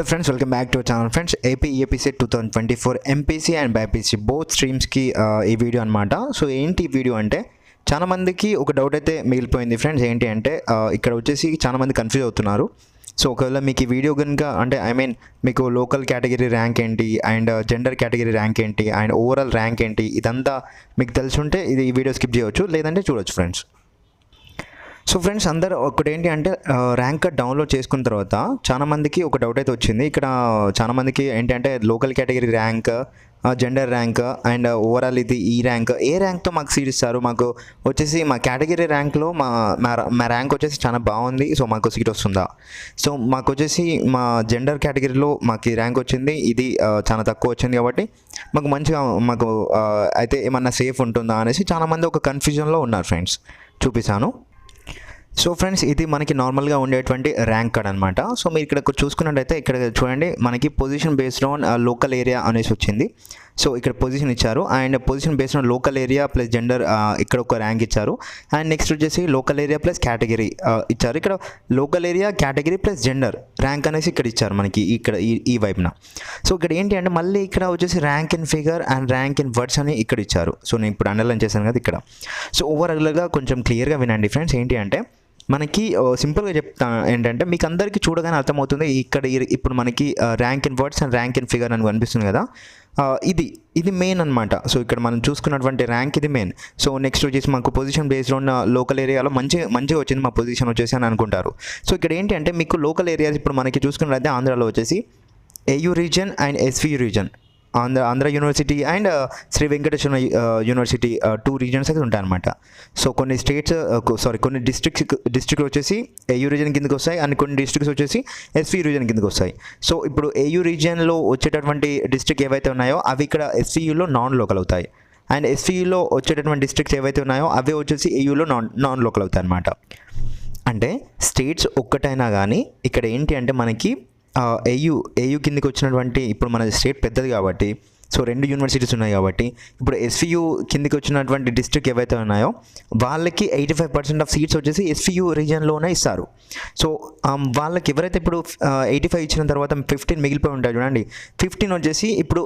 Hello friends welcome back to channel friends AP APC two thousand twenty four MPC and BiPC both స్ట్రీమ్స్కి ఈ video అనమాట so ఏంటి ఈ video అంటే చాలా మందికి ఒక డౌట్ అయితే మిగిలిపోయింది ఫ్రెండ్స్ ఏంటి అంటే ఇక్కడ వచ్చేసి చాలా మంది కన్ఫ్యూజ్ అవుతున్నారు. సో ఒకవేళ మీకు ఈ వీడియో కనుక అంటే ఐ మీన్ మీకు లోకల్ కేటగిరీ ర్యాంక్ ఏంటి అండ్ జెండర్ కేటగిరీ ర్యాంక్ ఏంటి అండ్ ఓవరాల్ ర్యాంక్ ఏంటి ఇదంతా మీకు తెలుసుంటే ఇది ఈ వీడియో స్కిప్ చేయవచ్చు లేదంటే చూడొచ్చు ఫ్రెండ్స్ సో ఫ్రెండ్స్ అందరు ఒకటి ఏంటి అంటే ర్యాంక్ కార్డ్ డౌన్లోడ్ చేసుకున్న తర్వాత చాలా మందికి ఒక డౌట్ అయితే వచ్చింది. ఇక్కడ చాలా మందికి ఏంటి అంటే local category rank gender rank and overall ఇది ఈ ర్యాంక్. ఏ ర్యాంక్తో మాకు సీట్ ఇస్తారు? మాకు వచ్చేసి మా కేటగిరీ ర్యాంక్లో మా మా మా ర్యాంక్ వచ్చేసి చాలా బాగుంది. సో మాకు సీట్ వస్తుందా? సో మాకు వచ్చేసి మా జెండర్ కేటగిరీలో మాకు ఈ ర్యాంక్ వచ్చింది. ఇది చాలా తక్కువ వచ్చింది కాబట్టి మాకు మంచిగా మాకు అయితే ఏమన్నా సేఫ్ ఉంటుందా అనేసి చాలామంది ఒక కన్ఫ్యూజన్లో ఉన్నారు ఫ్రెండ్స్. చూపిస్తాను. సో ఫ్రెండ్స్ ఇది మనకి నార్మల్గా ఉండేటువంటి ర్యాంక్ కార్డ్ అనమాట సో మీరు ఇక్కడ చూసుకున్నట్టయితే ఇక్కడ చూడండి మనకి position based on local area అనేసి వచ్చింది. సో ఇక్కడ పొజిషన్ ఇచ్చారు. And position based on local area plus gender ఇక్కడ ఒక ర్యాంక్ ఇచ్చారు. అండ్ నెక్స్ట్ వచ్చేసి లోకల్ ఏరియా ప్లస్ కేటగిరీ ఇచ్చారు. ఇక్కడ local area category plus gender rank అనేసి ఇక్కడ ఇచ్చారు మనకి ఇక్కడ ఈ ఈ వైపున. సో ఇక్కడ ఏంటి అంటే మళ్ళీ ఇక్కడ వచ్చేసి rank in figure and rank in words అని ఇక్కడ ఇచ్చారు. సో నేను ఇప్పుడు అండర్లైన్ చేశాను కదా ఇక్కడ. సో ఓవరాల్గా కొంచెం క్లియర్గా వినండి ఫ్రెండ్స్ ఏంటి అంటే మనకి సింపుల్గా చెప్తా ఏంటంటే మీకు అందరికీ చూడగానే అర్థమవుతుంది ఇక్కడ ఇప్పుడు మనకి rank in words and rank in figure అని కనిపిస్తుంది కదా. ఇది ఇది మెయిన్ అనమాట సో ఇక్కడ మనం చూసుకున్నటువంటి ర్యాంక్ ఇది మెయిన్ సో నెక్స్ట్ వచ్చేసి మాకు పొజిషన్ బేస్డ్ ఉన్న లోకల్ ఏరియాలో మంచి మంచిగా వచ్చింది మా పొజిషన్ వచ్చేసి అని అనుకుంటారు. సో ఇక్కడ ఏంటి అంటే మీకు లోకల్ ఏరియాస్ ఇప్పుడు మనకి చూసుకున్నట్లయితే ఆంధ్రాలో వచ్చేసి AU region and SV region Andhra Andhra university and uh, Sri Venkateswara uh, university uh, two regions అయితే ఉంటాయన్నమాట. సో కొన్ని స్టేట్స్ సారీ కొన్ని డిస్ట్రిక్ట్స్ డిస్ట్రిక్ట్ వచ్చేసి ఏయూ రీజన్ కిందకి వస్తాయి అండ్ కొన్ని డిస్ట్రిక్ట్స్ వచ్చేసి ఎస్సీ రీజన్ కిందకి వస్తాయి. సో ఇప్పుడు ఏయూ రీజన్లో వచ్చేటటువంటి డిస్ట్రిక్ట్ ఏవైతే ఉన్నాయో అవి ఇక్కడ ఎస్సీయూలో నాన్ లోకల్ అవుతాయి. అండ్ ఎస్సీయూలో వచ్చేటటువంటి డిస్ట్రిక్ట్స్ ఏవైతే ఉన్నాయో అవి వచ్చేసి ఏయూలో నాన్ నాన్ లోకల్ అవుతాయి అనమాట అంటే స్టేట్స్ ఒక్కటైనా కానీ ఇక్కడ ఏంటి అంటే మనకి ఏయు ఏయు కిందకి వచ్చినటువంటి ఇప్పుడు మన స్టేట్ పెద్దది కాబట్టి సో రెండు యూనివర్సిటీస్ ఉన్నాయి కాబట్టి. ఇప్పుడు ఎస్వియు కిందకి వచ్చినటువంటి డిస్ట్రిక్ట్ ఏవైతే ఉన్నాయో వాళ్ళకి eighty five percent of seats వచ్చేసి ఎస్వియు రీజియన్లోనే ఇస్తారు. సో వాళ్ళకి ఎవరైతే ఇప్పుడు ఎయిటీ ఫైవ్ ఇచ్చిన తర్వాత ఫిఫ్టీన్ మిగిలిపోయి ఉంటాయి చూడండి. ఫిఫ్టీన్ వచ్చేసి ఇప్పుడు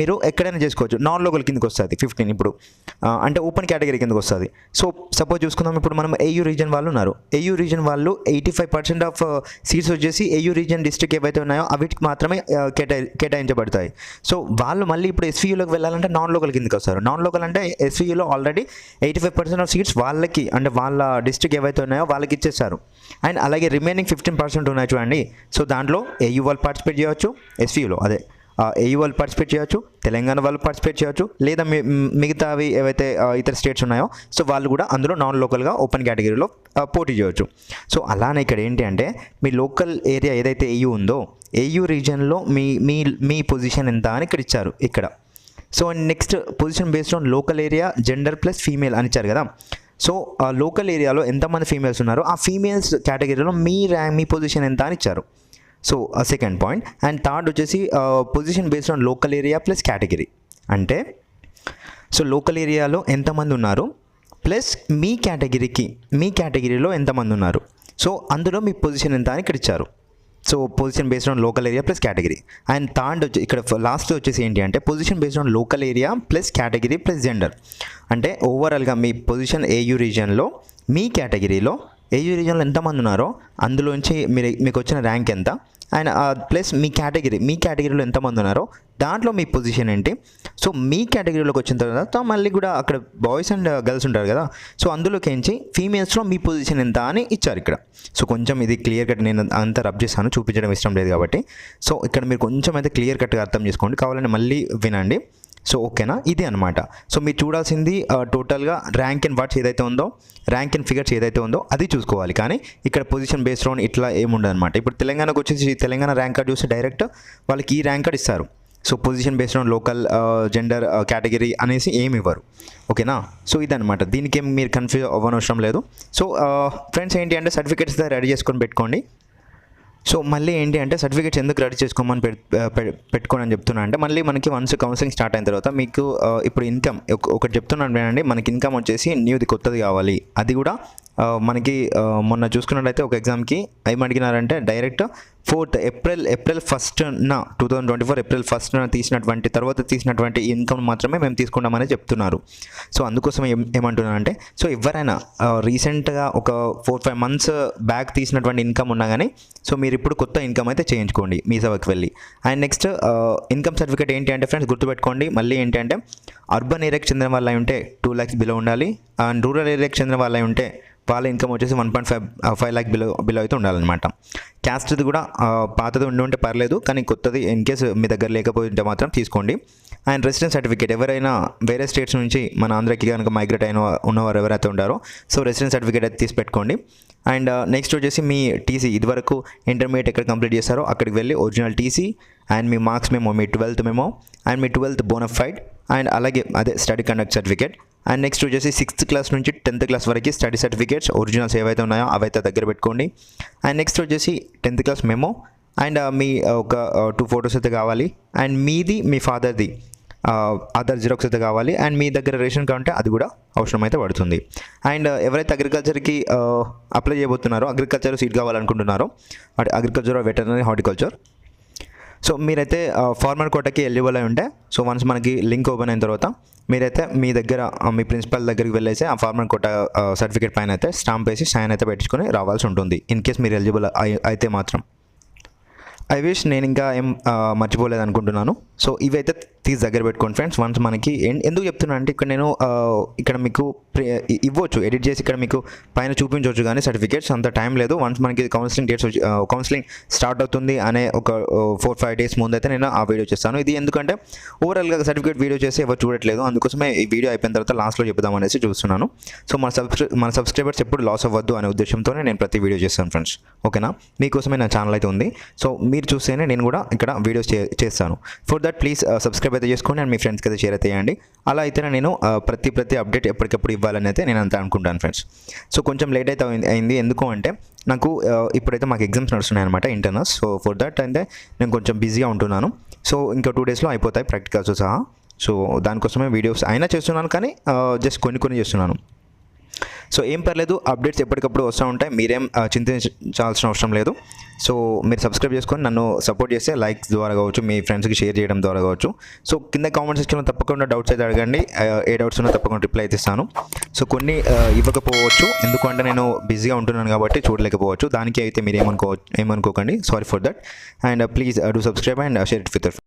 మీరు ఎక్కడైనా చేసుకోవచ్చు. నాన్ లోకల్ కిందకి వస్తుంది ఫిఫ్టీన్ ఇప్పుడు. అంటే ఓపెన్ కేటగిరీ కిందకి వస్తుంది. సో సపోజ్ చూసుకుందాం ఇప్పుడు మనం ఏయూ రీజన్ వాళ్ళు ఉన్నారు. ఏయూ రీజన్ వాళ్ళు eighty five percent of seats వచ్చేసి ఏయూ రీజన్ డిస్ట్రిక్ట్ ఏవైతే ఉన్నాయో అవిటికి మాత్రమే ఆ, కేటాయి కేటాయించబడతాయి. సో వాళ్ళు మళ్ళీ ఇప్పుడు ఎస్వీయూలోకి వెళ్ళాలంటే నాన్ లోకల్ కిందకి వస్తారు. నాన్ లోకల్ అంటే ఎస్వీయూలో already eighty five percent of seats వాళ్ళకి అంటే వాళ్ళ డిస్ట్రిక్ట్ ఏవైతే ఉన్నాయో వాళ్ళకి ఇచ్చేస్తారు. అండ్ అలాగే రిమైనింగ్ ఫిఫ్టీన్ పర్సెంట్ ఉన్నాయి చూడండి. సో దాంట్లో ఏయూ వాళ్ళు పార్టిసిపేట్ చేయవచ్చు ఎస్వీయూలో అదే. ఏయూ వాళ్ళు పార్టిసిపేట్ చేయొచ్చు తెలంగాణ వాళ్ళు పార్టిసిపేట్ చేయొచ్చు లేదా మి- మిగతావి ఏవైతే ఇతర స్టేట్స్ ఉన్నాయో సో వాళ్ళు కూడా అందులో నాన్ లోకల్గా ఓపెన్ కేటగిరీలో పోటీ చేయవచ్చు సో అలానే ఇక్కడ ఏంటి అంటే మీ లోకల్ ఏరియా ఏదైతే ఏయూ ఉందో ఏయూ రీజియన్లో మీ మీ మీ పొజిషన్ ఎంత అని ఇక్కడ ఇచ్చారు ఇక్కడ. So next position based on local area gender plus female అని ఇచ్చారు కదా. సో ఆ లోకల్ ఏరియాలో ఎంతమంది ఫీమేల్స్ ఉన్నారో ఆ ఫీమేల్స్ కేటగిరీలో మీ ర్యాంక్ మీ పొజిషన్ ఎంత అని ఇచ్చారు. So second point and third వచ్చేసి position based on local area plus category అంటే సో లోకల్ ఏరియాలో ఎంతమంది ఉన్నారు? ప్లస్ మీ కేటగిరీకి మీ కేటగిరీలో ఎంతమంది ఉన్నారు? సో అందులో మీ పొజిషన్ ఎంత అని ఇక్కడ ఇచ్చారు. So position based on local area plus category and third వచ్చి ఇక్కడ లాస్ట్ వచ్చేసి ఏంటి అంటే position based on local area plus category plus gender అంటే ఓవరాల్గా మీ పొజిషన్ ఏయూ రీజియన్లో మీ కేటగిరీలో ఏయూ రీజన్లో ఎంతమంది ఉన్నారో అందులోంచి మీరు మీకు వచ్చిన ర్యాంక్ ఎంత? అండ్ ప్లస్ మీ కేటగిరీ మీ కేటగిరీలో ఎంతమంది ఉన్నారో దాంట్లో మీ పొజిషన్ ఏంటి? సో మీ కేటగిరీలోకి వచ్చిన తర్వాత మళ్ళీ కూడా అక్కడ బాయ్స్ అండ్ గర్ల్స్ ఉంటారు కదా. సో అందులోకి ఏంచి ఫీమేల్స్లో మీ పొజిషన్ ఎంత అని ఇచ్చారు ఇక్కడ. సో కొంచెం ఇది క్లియర్ కట్ నేను అంతా రబ్ చేశాను చూపించడం ఇష్టం లేదు కాబట్టి. సో ఇక్కడ మీరు కొంచెం అయితే క్లియర్ కట్గా అర్థం చేసుకోండి. కావాలని మళ్ళీ వినండి. సో ఓకేనా? ఇది అనమాట సో మీరు చూడాల్సింది టోటల్గా ర్యాంక్ అండ్ వర్డ్స్ ఏదైతే ఉందో ర్యాంక్ ఇన్ ఫిగర్స్ ఏదైతే ఉందో అది చూసుకోవాలి. కానీ ఇక్కడ పొజిషన్ బేస్డ్ ఆన్ ఇట్లా ఏముండదు అనమాట ఇప్పుడు తెలంగాణకు వచ్చేసి తెలంగాణ ర్యాంక్ కార్డ్ చూస్తే డైరెక్ట్ వాళ్ళకి ఈ ర్యాంక్ కార్డ్ ఇస్తారు. So position based on local gender category అనేసి ఏమి ఇవ్వరు. ఓకేనా? సో ఇదనమాట దీనికి మీరు కన్ఫ్యూజ్ అవ్వనవసరం లేదు. సో ఫ్రెండ్స్ ఏంటి అంటే సర్టిఫికేట్స్ రెడీ చేసుకొని పెట్టుకోండి. సో మళ్ళీ ఏంటి అంటే సర్టిఫికేట్స్ ఎందుకు రెడీ చేసుకోమని పెట్- పె- పెట్టుకోని అని చెప్తున్నా అంటే మళ్ళీ మనకి వన్స్ కౌన్సిలింగ్ స్టార్ట్ అయిన తర్వాత మీకు ఇప్పుడు ఇన్కమ్ ఒకటి చెప్తున్నాను వినండి. మనకి ఇన్కమ్ వచ్చేసి న్యూది కొత్తది కావాలి. అది కూడా మనకి మొన్న చూసుకున్నట్లయితే ఒక ఎగ్జామ్కి ఏమడిగినారంటే direct fourth April April ఫస్ట్న two thousand twenty four April ఫస్ట్న తీసినటువంటి తర్వాత తీసినటువంటి ఇన్కమ్ మాత్రమే మేము తీసుకుంటామని చెప్తున్నారు. సో అందుకోసం ఏం ఏమంటున్నానంటే సో ఎవరైనా రీసెంట్గా ఒక ఫోర్ ఫైవ్ మంత్స్ బ్యాక్ తీసినటువంటి ఇన్కమ్ ఉన్నా కానీ సో మీరు ఇప్పుడు కొత్త ఇన్కమ్ అయితే చేయించుకోండి మీ సభకి వెళ్ళి. అండ్ నెక్స్ట్ ఇన్కమ్ సర్టిఫికేట్ ఏంటి అంటే ఫ్రెండ్స్ గుర్తుపెట్టుకోండి మళ్ళీ ఏంటి అంటే అర్బన్ ఏరియాకి చెందిన వాళ్ళు ఉంటే టూ ల్యాక్స్ బిలో ఉండాలి అండ్ రూరల్ ఏరియాకి చెందిన వాళ్ళు ఉంటే వాళ్ళ ఇన్కమ్ వచ్చేసి one point five five lakh below below అయితే ఉండాలన్నమాట. క్యాస్ట్ది కూడా పాతది ఉండి ఉంటే పర్లేదు కానీ కొత్తది ఇన్ కేసు మీ దగ్గర లేకపోతే మాత్రం తీసుకోండి. అండ్ రెసిడెన్స్ సర్టిఫికేట్ ఎవరైనా వేరే స్టేట్స్ నుంచి మన ఆంధ్రాకి కనుక మైగ్రేట్ అయిన ఉన్నవారు ఎవరైతే ఉంటారో సో రెసిడెన్స్ సర్టిఫికేట్ అయితే తీసి పెట్టుకోండి. అండ్ నెక్స్ట్ uh, వచ్చేసి మీ టీసీ ఇదివరకు ఇంటర్మీడియట్ ఎక్కడ కంప్లీట్ చేస్తారో అక్కడికి వెళ్ళి ఒరిజినల్ టీసీ అండ్ మీ మార్క్స్ మేము మీ ట్వెల్త్ మేము అండ్ మీ ట్వెల్త్ బోనఫైడ్ అండ్ అలాగే అదే study conduct certificate and next వచ్చేసి సిక్స్త్ క్లాస్ నుంచి టెన్త్ క్లాస్ వరకు స్టడీ సర్టిఫికేట్స్ ఒరిజినల్స్ ఏవైతే ఉన్నాయో అవైతే దగ్గర పెట్టుకోండి. అండ్ నెక్స్ట్ వచ్చేసి టెన్త్ క్లాస్ మెమో అండ్ మీ uh, ఒక uh, టూ ఫొటోస్ అయితే కావాలి. అండ్ మీది మీ ఫాదర్ది అదర్ జిరాక్స్ అయితే కావాలి. అండ్ మీ దగ్గర రేషన్ కార్డ్ ఉంటే అది కూడా అవసరం అయితే పడుతుంది అండ్ uh, ఎవరైతే అగ్రికల్చర్కి అప్లై చేయబోతున్నారో అగ్రికల్చర్ సీట్ కావాలనుకుంటున్నారో అంటే అగ్రికల్చర్ వెటర్నరీ హార్టికల్చర్ సో మీరైతే ఫార్మర్ కోటకి ఎలిజిబుల్ అయి ఉంటే సో వన్స్ మనకి లింక్ ఓపెన్ అయిన తర్వాత మీరైతే మీ దగ్గర మీ ప్రిన్సిపల్ దగ్గరికి వెళ్ళేసి ఆ ఫార్మర్ కోట సర్టిఫికేట్ పైన అయితే స్టాంప్ వేసి సైన్ అయితే పెట్టించుకొని రావాల్సి ఉంటుంది. ఇన్ కేస్ మీరు ఎలిజిబుల్ అయితే మాత్రం. ఐ విష్ నేను ఇంకా ఏం మర్చిపోలేదు అనుకుంటున్నాను. సో ఇవైతే తీసి దగ్గర పెట్టుకోండి. ఫ్రెండ్స్ వన్స్ మనకి ఎందుకు చెప్తున్నా అంటే ఇక్కడ నేను ఇక్కడ మీకు ఇవ్వచ్చు ఎడిట్ చేసి ఇక్కడ మీకు పైన చూపించవచ్చు కానీ సర్టిఫికేట్స్ అంత టైం లేదు. వన్స్ మనకి కౌన్సిలింగ్ డేట్స్ కౌన్సిలింగ్ స్టార్ట్ అవుతుంది అనే ఒక ఫోర్ ఫైవ్ డేస్ ముందు అయితే నేను ఆ వీడియో చేస్తాను. ఇది ఎందుకంటే ఓవరాల్గా సర్టిఫికేట్ వీడియో చేసి ఎవరు చూడట్లేదు. అందుకోసమే ఈ వీడియో అయిపోయిన తర్వాత లాస్ట్లో చెప్దాం అనేసి చూస్తున్నాను. సో మన సబ్స్క్రై మన సబ్స్క్రైబర్స్ ఎప్పుడు లాస్ అవ్వద్దు అనే ఉద్దేశంతోనే నేను ప్రతి వీడియో చేస్తాను ఫ్రెండ్స్ ఓకేనా? మీకోసమే నా ఛానల్ అయితే ఉంది. సో మీరు చూస్తేనే నేను కూడా ఇక్కడ వీడియోస్ చేస్తాను. ఫర్ దట్ ప్లీజ్ సబ్స్క్రైబ్ అయితే చేసుకోండి అండ్ మీ ఫ్రెండ్స్కి అయితే షేర్ అయితే చేయండి. అలా అయితేనే నేను ప్రతి ప్రతి అప్డేట్ ఎప్పటికప్పుడు ఇవ్వాలని అయితే నేను అంత అనుకుంటాను ఫ్రెండ్స్ సో కొంచెం లేట్ అయితే అయింది- ఎందుకు అంటే నాకు ఇప్పుడైతే మాకు ఎగ్జామ్స్ నడుస్తున్నాయి అనమాట ఇంటర్నల్స్ సో ఫర్ దట్ అయితే నేను కొంచెం బిజీగా ఉంటున్నాను. సో ఇంకా టూ డేస్లో అయిపోతాయి ప్రాక్టికల్స్ సహా. సో దానికోసమే వీడియోస్ అయినా చేస్తున్నాను కానీ జస్ట్ కొన్ని కొన్ని చేస్తున్నాను. సో ఏం పర్లేదు అప్డేట్స్ ఎప్పటికప్పుడు వస్తూ ఉంటాయి. మీరేం చింతించాల్సిన అవసరం లేదు. సో మీరు సబ్స్క్రైబ్ చేసుకొని నన్ను సపోర్ట్ చేస్తే లైక్స్ ద్వారా కావచ్చు మీ ఫ్రెండ్స్కి షేర్ చేయడం ద్వారా కావచ్చు. సో కింద కామెంట్ సెక్షన్లో తప్పకుండా డౌట్స్ అయితే అడగండి. ఏ డౌట్స్ ఉన్నా తప్పకుండా రిప్లై అయితే ఇస్తాను. సో కొన్ని ఇవ్వకపోవచ్చు. ఎందుకంటే నేను బిజీగా ఉంటున్నాను కాబట్టి చూడలేకపోవచ్చు. దానికి అయితే మీరు ఏమనుకో ఏమనుకోకండి. Sorry for that and please do subscribe and share it with